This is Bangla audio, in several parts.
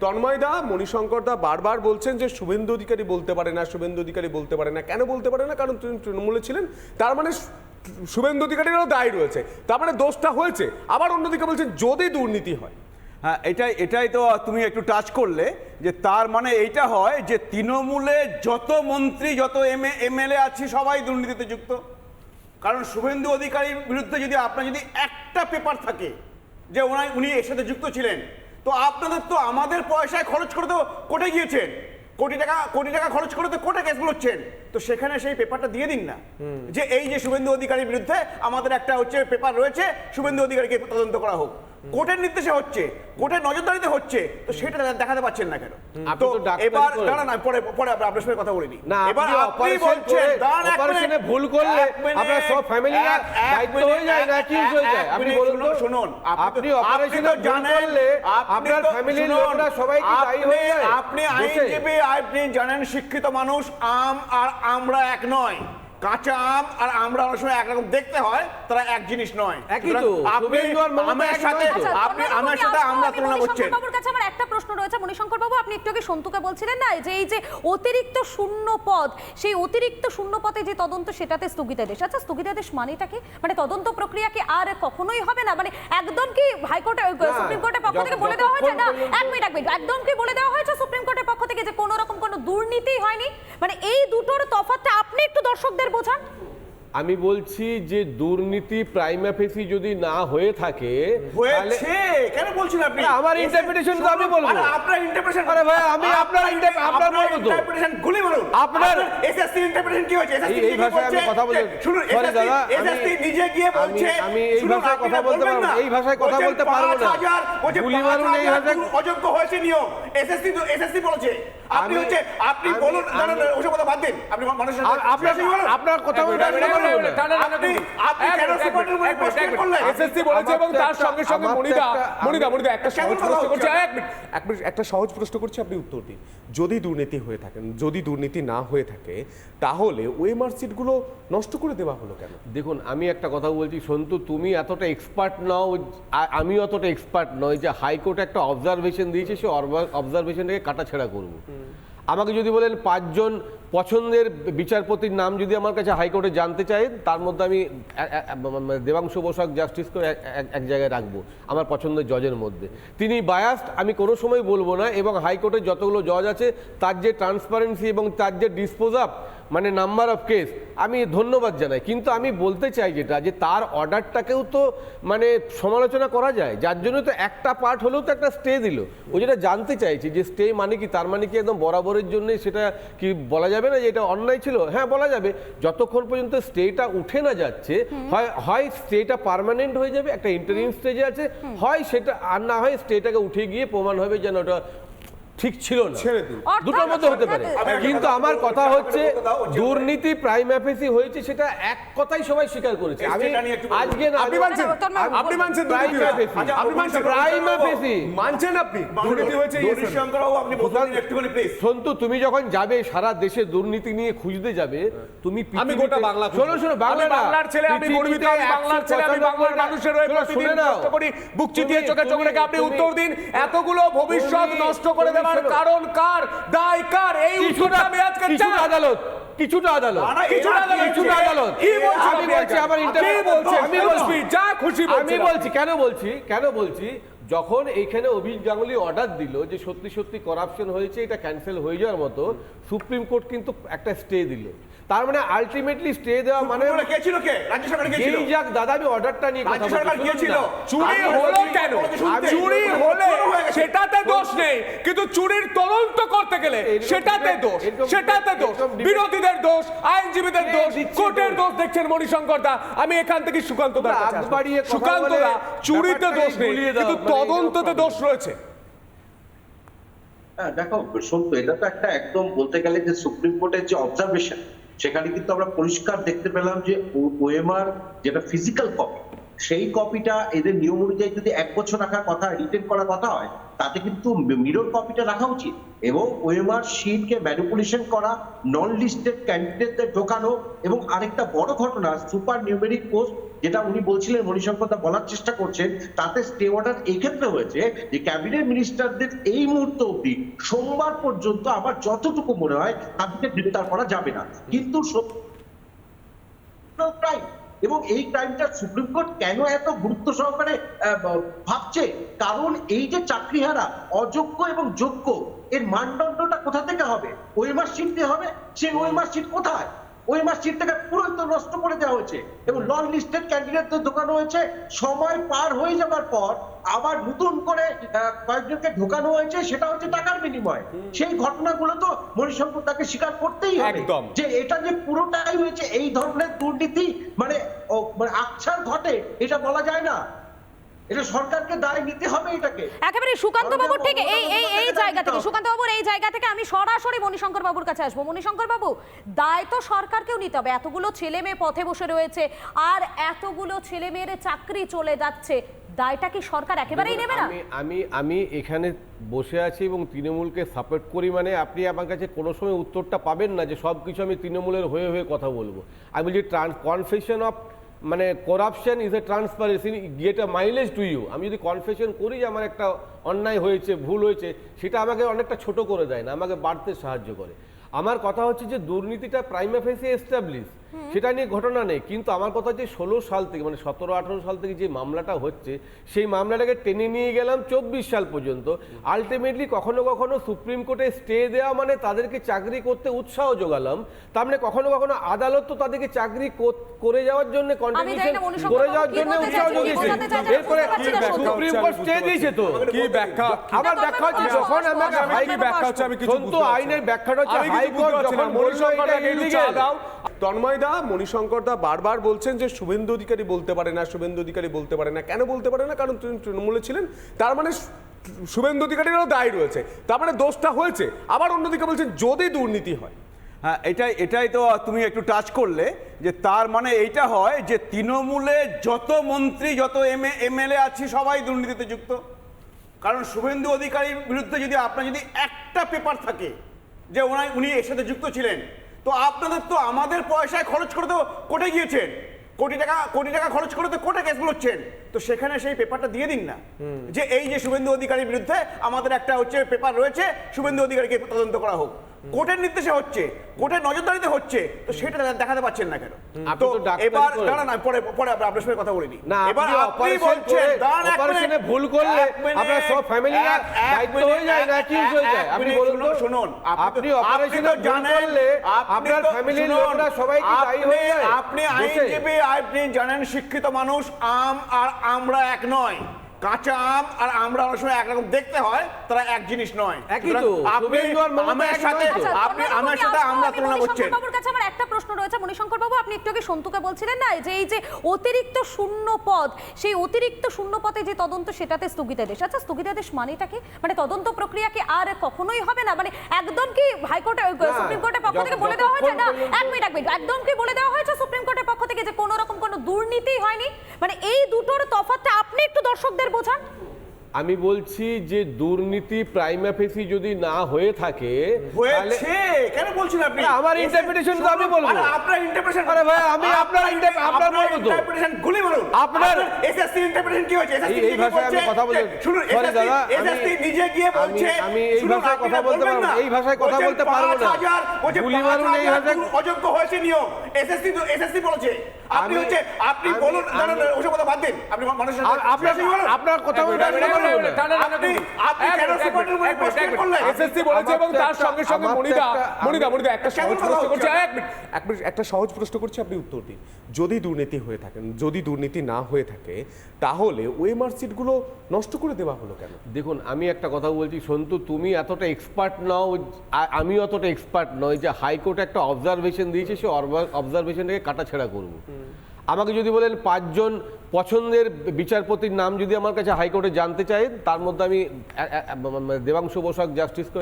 তন্ময় দা, মণিশঙ্কর দা বারবার বলছেন যে শুভেন্দু অধিকারী বলতে পারে না, শুভেন্দু অধিকারী বলতে পারে না। কেন বলতে পারে না? কারণ তিনি তৃণমূলে ছিলেন। তার মানে শুভেন্দু অধিকারীরও দায় রয়েছে। তার মানে দোষটা হয়েছে। আবার অন্যদিকে বলছেন, যদি দুর্নীতি হয়। হ্যাঁ এটাই এটাই তো তুমি একটু টাচ করলে যে তার মানে এইটা হয় যে তৃণমূলে যত মন্ত্রী, যত এম, এমএলএ আছে, সবাই দুর্নীতিতে যুক্ত। কারণ শুভেন্দু অধিকারীর বিরুদ্ধে যদি আপনার যদি একটা পেপার থাকে যে ওনার, উনি এর সাথে যুক্ত ছিলেন তো আপনাদের তো আমাদের পয়সায় খরচ করে তো কোটে গিয়েছেন। কোটি টাকা কোটি টাকা খরচ করে তো কোটা কেস বলছেন। তো সেখানে সেই পেপারটা দিয়ে দিন না। যে এই যে শুভেন্দু অধিকারীর বিরুদ্ধে আমাদের একটা হচ্ছে পেপার রয়েছে শুভেন্দু অধিকারীকে তদন্ত করা হোক। কোর্টের নির্দেশে হচ্ছে কোর্টের নজরদারিতে হচ্ছে তো সেটা দেখাতে পাচ্ছেন না কেন? তো এবার। দাঁড়ান আমি পরে পরে আপনার সঙ্গে কথা বলিনি না এবার আপনি বলছেন অপারেশনে ভুল করলে আপনার সব ফ্যামিলি দায়িত্ব হয়ে যায় না কি হয়ে যায়। আপনি বলুন তো শুনুন, আপনি অপারেশনে জানেন আপনার ফ্যামিলির লোকরা সবাই কি দায়ী হয়ে যায়? আপনি আইনজীবী আপনি জানেন শিক্ষিত মানুষ আম আর আমরা এক নয়। কাঁচা আম আর আমরা অনেক সময় একরকম দেখতে হয় তারা এক জিনিস নয়। একই তো, আপনি আমার সাথে তো। আচ্ছা, আপনি আমার সাথে আমরা তুলনা করছেন বাবুর কাছে আমার একটা প্রশ্ন রয়েছে। মণিশঙ্কর বাবু আপনি একটু আগে সন্তুকে বলছিলেন না যে এই যে অতিরিক্ত শূন্য পদ সেই অতিরিক্ত শূন্য পদে যে তদন্ত সেটাতে স্থগিতাদেশ আচ্ছা স্থগিতাদেশ মানেটা কি? মানে তদন্ত প্রক্রিয়া কি আর কখনোই হবে না? মানে একদম কি হাইকোর্টে সুপ্রিম কোর্টের পক্ষ থেকে বলে দেওয়া হয়েছে? না এক মিনিট এক মিনিট। একদম কি বলে দেওয়া হয়েছে সুপ্রিম কোর্টের পক্ষ থেকে যে কোনো রকম কোনো দুর্নীতি হয়নি? মানে এই দুটোর তফাৎটা আপনি একটু দর্শকদের বোঝান আমি বলছি যে দুর্নীতি প্রাইমাফেসি যদি না হয়ে থাকে হয়েছে! কেন বলছেন আপনি? আমার interpretation তো আমি বলব। আরে আপনার ইন্টারপ্রিটেশন আরে ভাই, আমি আপনার আপনার বলব তো। ইন্টারপ্রিটেশন গুলি বলুন। আপনার- এসএসসি ইন্টারপ্রিটেশন কি হয়েছে? এসএসসি এই- ভাষায় আমি কথা বলতে- শুনুন Sorry দাদা, এসএসসি নিজে গিয়ে বলছে। আমি এই ভাষায় কথা বলতে পারব। এই ভাষায় কথা বলতে পারব না। গুলি মারুন, এই ভাষায়- অযোগ্য হয়েছে নিয়ম এসএসসি তো এসএসসি বলেছে। আপনি হচ্ছে আপনি বলুন ওসব কথা বাদ দিন। আপনি মানুষের আপনার আপনার কথা বলতে একটা- সহজ প্রশ্ন? করছি। এক মিনিট এক মিনিট একটা সহজ প্রশ্ন করছি আপনি উত্তর দিন। যদি দুর্নীতি হয়ে থাকেন যদি দুর্নীতি না হয়ে থাকে তাহলে ওই মার্কশিটগুলো নষ্ট করে দেওয়া হলো কেন? দেখুন আমি একটা কথা বলছি সন্তু তুমি এতটা এক্সপার্ট নও আমি অতটা এক্সপার্ট নই যে হাইকোর্টে একটা অবজারভেশন দিয়েছে সে অবজারভেশনটাকে কাটাছেড়া করব। আমাকে যদি বলেন পাঁচজন পছন্দের বিচারপতির নাম যদি আমার কাছে হাইকোর্টে জানতে চাই তার মধ্যে আমি, এ- মানে দেবাংশু বসাক জাস্টিস করে এক জায়গায় রাখব আমার পছন্দের জজের মধ্যে। তিনি বায়াস্ট আমি কোনো সময় বলব না এবং হাইকোর্টের যতগুলো জজ আছে, তার যে ট্রান্সপারেন্সি এবং তার যে ডিসপোজ আপ মানে নাম্বার অফ কেস আমি ধন্যবাদ জানাই কিন্তু আমি বলতে চাই যেটা যে তার অর্ডারটাকেও তো মানে সমালোচনা করা যায় যার জন্য তো একটা পার্ট হলেও তো একটা স্টে দিল। ও যেটা জানতে চাইছি যে স্টে মানে কি তার মানে কি একদম বরাবরের জন্য সেটা কি বলা যাবে না যে এটা অন্যায় ছিল? হ্যাঁ বলা যাবে। যতক্ষণ পর্যন্ত স্টেটা উঠে না যাচ্ছে হয় হয় স্টেটা পার্মানেন্ট হয়ে যাবে একটা ইন্টারিম স্টেজে আছে হয় সেটা আর না হয় স্টেটাকে উঠে গিয়ে প্রমাণ হবে যেন ওটা ঠিক ছিল না। ছেড়ে দিন। দুটোর মধ্যে হতে পারে। কিন্তু আমার কথা হচ্ছে দুর্নীতি প্রাইমাফেসি হয়েছে সেটা এক কথাই সবাই স্বীকার করেছে। আমি। আজকে না আপনি মানছেন? আপনি মানছেন দুর্নীতি হয়েছে? আচ্ছা, আপনি মানছেন প্রাইমা মানছেন আপনি? দুর্নীতি হয়েছে sir। আপনি বলুন একটুখানি প্লিজ সন্তু তুমি যখন যাবে সারা দেশে দুর্নীতি নিয়ে খুঁজতে যাবে তুমি আমি গোটা বাংলা শোনো শোনো বাংলা বাংলার ছেলে, আমি গর্বিত, আমি বাংলার ছেলে, আমি বাংলার মানুষের হয়ে প্রতিদিন। কষ্ট করি, বুক চিতিয়ে তুমি- চোখে রেখে আপনি উত্তর দিন। এতগুলো ভবিষ্যৎ নষ্ট করে তুমি কারণ কার? দায় কার? এই আমি আজকে চাই। আদালত কিছুটা আদালত না, না, কিছুটা আদালত, কিছুটা আদালত। আমি বলছি আমার কি interview আমি আমি বলছি। যা খুশি আমি বলছি। কেন বলছি? কেন বলছি? যখন এইখানে অভিজ গাঙ্গুলি অর্ডার দিল যে সত্যি সত্যি করাপশন হয়েছে এটা ক্যান্সেল হয়ে যাওয়ার মতো সুপ্রিম কোর্ট কিন্তু একটা স্টে দিল। তার মানে আলটিমেটলি স্টে দেওয়া মানে কে ছিল কে? রাজ্য সরকার কে ছিল? যেই যাক দাদা আমি অর্ডারটা নিয়ে কথা রাজ্য বলছি, সরকার গিয়েছিল। চুরি হলো কেন? চুরি হলে। সেটাতে দোষ নেই কিন্তু চুরির তদন্ত করতে গেলে সেটাতে দোষ সেটাতে দোষ। বিরোধীদের দোষ আইনজীবীদের দোষ কোর্টের দোষ? দেখছেন মণিশঙ্কর দা আমি এখান থেকে সুকান্ত কথা সুকান্ত দা চুরিতে দোষ নেই কিন্তু মানে তদন্ততে দোষ রয়েছে। হ্যাঁ দেখো সত্য এটা তো একটা একদম বলতে গেলে যে সুপ্রিম কোর্টের যে অবজারভেশন সেখানে কিন্তু আমরা পরিষ্কার দেখতে পেলাম যে ওএমআর যেটা ফিজিক্যাল কপি সেই কপিটা এদের নিয়ম অনুযায়ী যদি এক বছর রাখার কথা রিটেন করার কথা হয় তাতে কিন্তু মিরর কপিটা রাখা উচিত। এবং ওএমআর শিটকে ম্যানিপুলেশন করা নন লিস্টেড ক্যান্ডিডেটদের ঢোকানো এবং আরেকটা বড় ঘটনা সুপার নিউমেরিক পোস্ট যেটা উনি বলছিলেন, মণিশঙ্কর দা বলার চেষ্টা করছেন, তাতে স্টে অর্ডার এই ক্ষেত্রে হয়েছে যে ক্যাবিনেট মিনিস্টারদের এই মুহূর্ত অবধি সোমবার পর্যন্ত আমার যতটুকু মনে হয়, তাদেরকে গ্রেপ্তার করা যাবে না। কিন্তু ক্রাইম এবং এই ক্রাইমটা সুপ্রিম কোর্ট কেন এত গুরুত্ব সহকারে ভাবছে? কারণ এই যে চাকরিহারা, অযোগ্য এবং যোগ্য, এর মানদণ্ডটা কোথা থেকে হবে? ওই মার্কশিট দিয়ে হবে? সেই ওই মার্কশিট কোথায়? ওই মার্কশিটটাকে পুরো নষ্ট করে দেওয়া হয়েছে এবং নন লিস্টেড ক্যান্ডিডেটদের ঢোকানো হয়েছে। সময় পার হয়ে যাবার পর আবার নতুন করে কয়েকজনকে ঢোকানো হয়েছে সেটা হচ্ছে টাকার বিনিময়। সেই ঘটনাগুলো তো মণিশঙ্কর তাকে স্বীকার করতেই হবে। যে এটা যে পুরোটাই হয়েছে এই ধরনের দুর্নীতি মানে মানে আকছার ঘটে এটা বলা যায় না। এটা সরকারকে দায় নিতে হবে এটাকে। একেবারে সুকান্ত বাবুর ঠিক এই এই এই জায়গা থেকে সুকান্ত বাবুর এই জায়গা থেকে আমি সরাসরি মণিশঙ্কর বাবুর কাছে আসব। মণিশঙ্কর বাবু দায় তো সরকারকেও নিতে হবে। এতগুলো ছেলে মেয়ে পথে বসে রয়েছে আর এতগুলো ছেলে মেয়ের চাকরি চলে যাচ্ছে। দায়টা কি সরকার একেবারেই নেবে না? আমি আমি আমি এখানে বসে আছি এবং তৃণমূলকে সাপোর্ট করি মানে আপনি আমার কাছে কোনো সময় উত্তরটা পাবেন না যে সব কিছু আমি তৃণমূলের হয়ে হয়ে কথা বলব। আমি বলছি কনফেশন অফ মানে corruption is a transparency get a mileage to you আমি যদি কনফেশন করি যে আমার একটা অন্যায় হয়েছে, ভুল হয়েছে, সেটা আমাকে অনেকটা ছোট করে দেয় না, আমাকে বাড়তে সাহায্য করে। আমার কথা হচ্ছে যে দুর্নীতিটা প্রাইমা ফেসে এস্টাবলিশ সেটা নিয়ে ঘটনা নেই। কিন্তু আমার কথা হচ্ছে ষোলো সাল থেকে মানে সতেরো আঠারো সাল থেকে যে মামলাটা হচ্ছে সেই মামলাটাকে টেনে নিয়ে গেলাম চব্বিশ সাল পর্যন্ত। আলটিমেটলি কখনো কখনো সুপ্রিম কোর্টে স্টে দেওয়া মানে তাদেরকে চাকরি করতে উৎসাহ যোগালাম। তার মানে কখনো কখনো আদালত তো তাদেরকে চাকরি করে যাওয়ার জন্য জানি কন্ট্রিবিউশন করে যাওয়ার জন্য উৎসাহ চাইছে, এরপরে। সুপ্রিম কোর্ট স্টে দিয়েছে তো? কি ব্যাখ্যা? আমার ব্যাখ্যা হচ্ছে যখন আমাকে হাই ব্যাখ্যা হচ্ছে আমি কিছু বুঝতে পারছি। আইনের না। ব্যাখ্যাটা হচ্ছে হাইকোর্ট। যখন বলল এটা তন্ময় দা, মণিশঙ্কর দা বারবার বলছেন যে শুভেন্দু অধিকারী বলতে পারে না, শুভেন্দু অধিকারী বলতে পারে না। কেন বলতে পারে না? কারণ তিনি তৃণমূলে ছিলেন। তার মানে শুভেন্দু অধিকারীরও দায় রয়েছে। তার মানে দোষটা হয়েছে। আবার অন্যদিকে বলছেন, যদি দুর্নীতি হয়। হ্যাঁ এটাই এটাই তো তুমি একটু টাচ করলে যে তার মানে এইটা হয় যে তৃণমূলে যত মন্ত্রী, যত এম, এমএলএ আছে, সবাই দুর্নীতিতে যুক্ত। কারণ শুভেন্দু অধিকারীর বিরুদ্ধে যদি আপনার যদি একটা পেপার থাকে যে ওনার, উনি এর সাথে যুক্ত ছিলেন তো আপনাদের তো আমাদের পয়সায় খরচ করে তো কোটে গিয়েছেন। কোটি টাকা কোটি টাকা খরচ করে তো কোটা কেস বলছেন। তো সেখানে সেই পেপারটা দিয়ে দিন না। যে এই যে শুভেন্দু অধিকারীর বিরুদ্ধে আমাদের একটা হচ্ছে পেপার রয়েছে শুভেন্দু অধিকারীকে তদন্ত করা হোক। কোর্টের নির্দেশে হচ্ছে কোর্টের নজরদারিতে হচ্ছে তো সেটা দেখাতে পাচ্ছেন না কেন? তো এবার। দাঁড়ান পরে পরে আপনার সঙ্গে কথা বলিনি না এবার আপনি বলছেন অপারেশনে ভুল করলে আপনার সব ফ্যামিলি দায়িত্ব হয়ে যায় না কি হয়ে যায়। আপনি বলুন শুনুন, আপনি অপারেশনে তো জানেন আপনার ফ্যামিলির লোকরা সবাই কি দায়ী হয়ে যায় আপনি? আইনজীবী আপনি জানেন শিক্ষিত মানুষ আম আর আমরা এক নয়। কাঁচা আম আর আমরা অনেক সময় একরকম দেখতে হয় তারা এক জিনিস নয়। একই তো, আপনি আমার সাথে তো। আচ্ছা, আপনি আমার সাথে আমরা তুলনা করছেন বাবুর কাছে আমার একটা প্রশ্ন রয়েছে। মণিশঙ্কর বাবু আপনি একটু আগে সন্তুকে বলছিলেন না যে এই যে অতিরিক্ত শূন্য পদ সেই অতিরিক্ত শূন্য পদে যে তদন্ত সেটাতে স্থগিতাদেশ আচ্ছা স্থগিতাদেশ মানেটা কি? মানে তদন্ত প্রক্রিয়া কি আর কখনোই হবে না? মানে একদম কি হাইকোর্টে সুপ্রিম কোর্টের পক্ষ থেকে বলে দেওয়া হয়েছে? না এক মিনিট এক মিনিট। একদম কি বলে দেওয়া হয়েছে সুপ্রিম কোর্টের পক্ষ থেকে যে কোনো রকম কোনো দুর্নীতি হয়নি? মানে এই দুটোর তফাৎটা আপনি দর্শকদের বোঝান। আমি বলছি যে দুর্নীতি প্রাইমা ফেসি যদি না হয়ে থাকে হয়েছে! কেন বলছেন আপনি? আমার interpretation তো আমি বলব। আরে আপনার ইন্টারপ্রিটেশন আরে ভাই, আমি আপনার আপনার বলব তো। ইন্টারপ্রিটেশন গুলি বলুন। আপনার- এসএসসি ইন্টারপ্রিটেশন কি হয়েছে? এসএসসি এই- ভাষায় আমি কথা বলতে- শুনুন দাদা, এসএসসি নিজে গিয়ে বলছে। আমি এই ভাষায় কথা বলতে পারব। এই ভাষায় কথা বলতে পারব না। গুলি মারুন এই ভাষায়- অযোগ্য হয়েছে নিয়ম এসএসসি তো এসএসসি বলেছে। আপনি হচ্ছে আপনি বলুন ওসব কথা বাদ দিন। আপনি মানুষের আপনার আপনার কথা বলতে একটা- সহজ প্রশ্ন? করছি। এক মিনিট এক মিনিট একটা সহজ প্রশ্ন করছি আপনি উত্তর দিন। যদি দুর্নীতি হয়ে থাকেন যদি দুর্নীতি না হয়ে থাকে তাহলে ওই মার্কশিটগুলো নষ্ট করে দেওয়া হলো কেন? দেখুন আমি একটা কথা বলছি সন্তু তুমি এতটা এক্সপার্ট নও আমি অতটা এক্সপার্ট নয় যে হাইকোর্ট একটা অবজারভেশন দিয়েছে সে অবজারভেশনটাকে কাটাছেড়া করব। আমাকে যদি বলেন পাঁচজন পছন্দের বিচারপতির নাম যদি আমার কাছে হাইকোর্টে জানতে চাই তার মধ্যে আমি, এ- মানে দেবাংশু বসাক জাস্টিসকে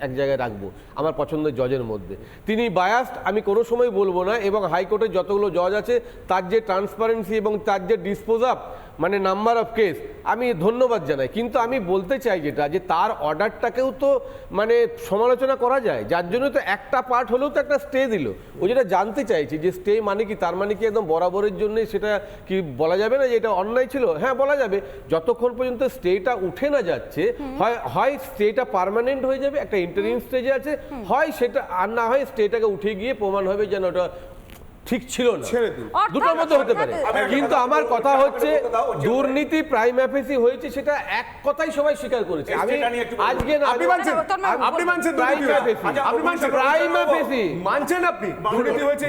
এক জায়গায় রাখব আমার পছন্দের জজের মধ্যে। তিনি বায়াস্ট আমি কোনো সময় বলব না এবং হাইকোর্টের যতগুলো জজ আছে, তার যে ট্রান্সপারেন্সি এবং তার যে ডিসপোজ আপ মানে নাম্বার অফ কেস আমি ধন্যবাদ জানাই কিন্তু আমি বলতে চাই যেটা যে তার অর্ডারটাকেও তো মানে সমালোচনা করা যায় যার জন্য তো একটা পার্ট হলেও তো একটা স্টে দিল। ও যেটা জানতে চাইছি যে স্টে মানে কি তার মানে কি একদম বরাবরের জন্য সেটা কি বলা যাবে না যে এটা অন্যায় ছিল? হ্যাঁ বলা যাবে। যতক্ষণ পর্যন্ত স্টেটা উঠে না যাচ্ছে হয় হয় স্টেটা পার্মানেন্ট হয়ে যাবে একটা ইন্টারিম স্টেজে আছে হয় সেটা আর না হয় স্টেটাকে উঠে গিয়ে প্রমাণ হবে যেন ওটা ঠিক ছিল না। ছেড়ে দিন। দুটোর মধ্যে হতে পারে। কিন্তু আমার কথা হচ্ছে দুর্নীতি প্রাইম অ্যাফেসি হয়েছে সেটা এক কথাই সবাই স্বীকার করেছে। আমি। আজকে না আপনি মানছেন? আপনি মানছেন দুর্নীতি হয়েছে? আপনি মানছেন প্রাইম অ্যাফেসি মানছেন আপনি? দুর্নীতি হয়েছে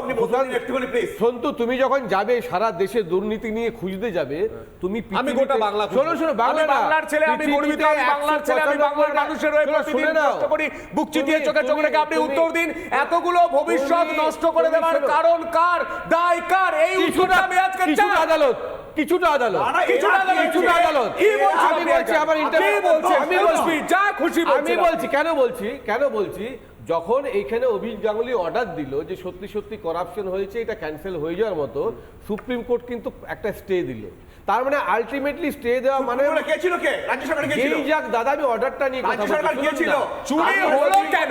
আপনি বলুন একটুখানি প্লিজ সন্তু তুমি যখন যাবে সারা দেশে দুর্নীতি নিয়ে খুঁজতে যাবে তুমি আমি গোটা বাংলা। শোনো শোনো বাংলা আমি বাংলার ছেলে আমি গর্বিত আমি বাংলার ছেলে আমি বাংলার মানুষের হয়ে প্রতিদিন কষ্ট করি বুক চিতিয়ে চোখে চোখে রেখে আপনি উত্তর দিন। এতগুলো ভবিষ্যৎ নষ্ট করে তুমি কারণ কার? দায় কার? এই আমি আজকে চাই। আদালত কিছুটা আদালত। না, না, কিছুটা আদালত, কি কিছুটা বলছে? আদালত। কি বলছেন আমি বলছি আমার ইন্টারভিউ বলছেন? আমি আমি বলছি যা খুশি আমি বলছি। কেন বলছি? কেন বলছি? যখন এইখানে অভিজ গাঙ্গুলি অর্ডার দিল যে সত্যি সত্যি করাপশন হয়েছে এটা ক্যান্সেল হয়ে যাওয়ার মতো সুপ্রিম কোর্ট কিন্তু একটা স্টে দিল। তার মানে আলটিমেটলি স্টে দেওয়া মানে কে ছিল কে? রাজ্য সরকার কে ছিল? যেই যাক দাদা আমি অর্ডারটা নিয়ে কথা রাজ্য সরকার গিয়েছিল। চুরি হলো কেন।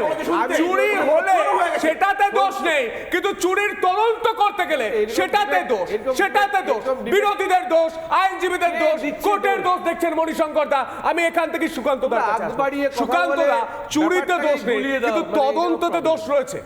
চুরি হলে। সেটাতে দোষ নেই কিন্তু চুরির তদন্ত করতে গেলে সেটাতে দোষ সেটাতে দোষ। বিরোধীদের দোষ আইনজীবীদের দোষ কোর্টের দোষ? দেখছেন মণিশঙ্কর দা। আমি এখান থেকে সুকান্ত কথা সুকান্ত দা চুরিতে দোষ নেই কিন্তু মানে তদন্ততে দোষ রয়েছে।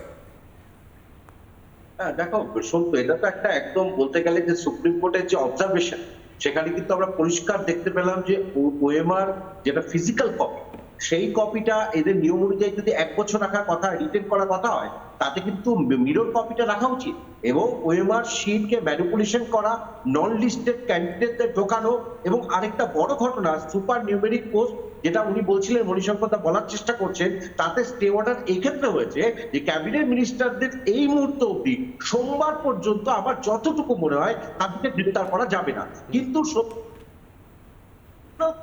হ্যাঁ দেখো সত্য এটা তো একটা একদম বলতে গেলে যে সুপ্রিম কোর্টের যে অবজারভেশন সেখানে কিন্তু আমরা পরিষ্কার দেখতে পেলাম যে ওএমআর যেটা ফিজিক্যাল কপি সেই কপিটা এদের নিয়ম অনুযায়ী যদি এক বছর রাখার কথা রিটেন করার কথা হয়, তাতে কিন্তু মিরর কপিটা রাখা উচিত। এবং ওএমআর শিটকে ম্যানিপুলেশন করা নন লিস্টেড ক্যান্ডিডেটদের ঢোকানো এবং আরেকটা বড় ঘটনা সুপার নিউমেরিক পোস্ট যেটা উনি বলছিলেন, মণিশঙ্কর দা বলার চেষ্টা করছেন, তাতে স্টে অর্ডার এই ক্ষেত্রে হয়েছে যে ক্যাবিনেট মিনিস্টারদের এই মুহূর্ত অবধি সোমবার পর্যন্ত আমার যতটুকু মনে হয়, তাদেরকে গ্রেপ্তার করা যাবে না। কিন্তু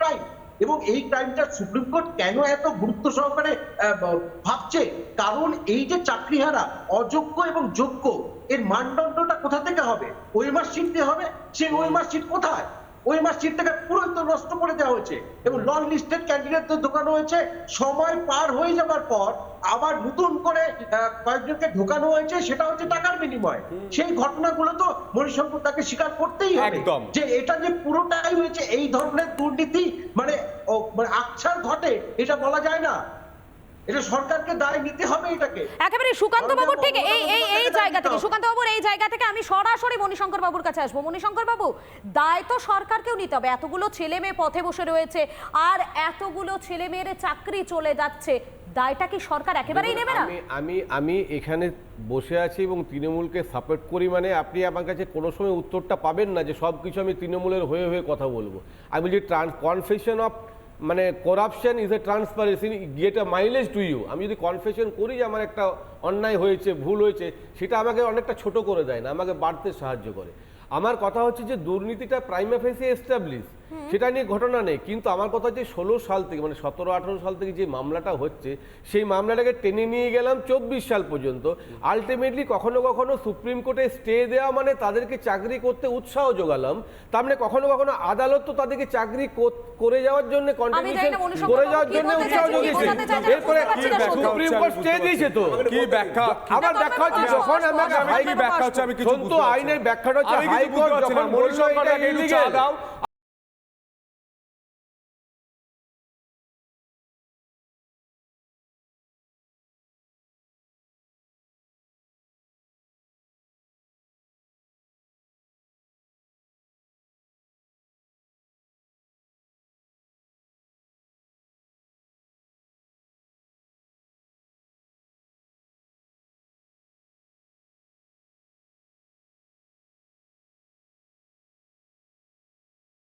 ক্রাইম এবং এই ক্রাইমটা সুপ্রিম কোর্ট কেন এত গুরুত্ব সহকারে ভাবছে? কারণ এই যে চাকরিহারা, অযোগ্য এবং যোগ্য, এর মানদণ্ডটা কোথা থেকে হবে? ওই মার্কশিট দিয়ে হবে? সেই ওই মার্কশিট কোথায়? ওই মার্কশিটটাকে পুরো তো নষ্ট করে দেওয়া হয়েছে এবং লং লিস্টেড ক্যান্ডিডেটদের ঢোকানো হয়েছে। সময় পার হয়ে যাবার পর আবার নতুন করে কয়েকজনকে ঢোকানো হয়েছে সেটা হচ্ছে টাকার বিনিময়। সেই ঘটনাগুলো তো মণিশঙ্কর তাকে স্বীকার করতেই হবে। যে এটা যে পুরোটাই হয়েছে এই ধরনের দুর্নীতি মানে মানে আকছার ঘটে এটা বলা যায় না। এটা সরকারকে দায় নিতে হবে এটাকে। একেবারে সুকান্ত বাবুর ঠিক এই এই এই জায়গা থেকে সুকান্ত বাবুর এই জায়গা থেকে আমি সরাসরি মণিশঙ্কর বাবুর কাছে আসব। মণিশঙ্কর বাবু দায় তো সরকারকেও নিতে হবে। এতগুলো ছেলে মেয়ে পথে বসে রয়েছে আর এতগুলো ছেলে মেয়ের চাকরি চলে যাচ্ছে। দায়টা কি সরকার একেবারেই নেবে না? আমি আমি আমি এখানে বসে আছি এবং তৃণমূলকে সাপোর্ট করি মানে আপনি আমার কাছে কোনো সময় উত্তরটা পাবেন না যে সব কিছু আমি তৃণমূলের হয়ে হয়ে কথা বলব। আমি বলছি কনফেশন অফ মানে corruption is a transparency get a mileage to you আমি যদি কনফেশন করি যে আমার একটা অন্যায় হয়েছে, ভুল হয়েছে, সেটা আমাকে অনেকটা ছোট করে দেয় না, আমাকে বাড়তে সাহায্য করে। আমার কথা হচ্ছে যে দুর্নীতিটা প্রাইমা ফেসে এস্টাবলিশ সেটা নিয়ে ঘটনা নেই। কিন্তু আমার কথা হচ্ছে ষোলো সাল থেকে মানে সতেরো আঠারো সাল থেকে যে মামলাটা হচ্ছে সেই মামলাটাকে টেনে নিয়ে গেলাম চব্বিশ সাল পর্যন্ত। আলটিমেটলি কখনো কখনো সুপ্রিম কোর্টে স্টে দেওয়া মানে তাদেরকে চাকরি করতে উৎসাহ যোগালাম। তার মানে কখনো কখনো আদালত তো তাদেরকে চাকরি করে যাওয়ার জন্য জানি কন্ট্রিবিউশন করে যাওয়ার জন্য উৎসাহ চাইছেন, এরপরে। সুপ্রিম কোর্ট স্টে দিয়েছে তো? কি ব্যাখ্যা? আবার ব্যাখ্যা হচ্ছে যখন আমাকে আমি ব্যাখ্যা হচ্ছে? আমি কিছু সন্তু বুঝতে পারছি না। আইনের ব্যাখ্যাটা হচ্ছে আমি হাইকোর্ট। যখন বলল এটা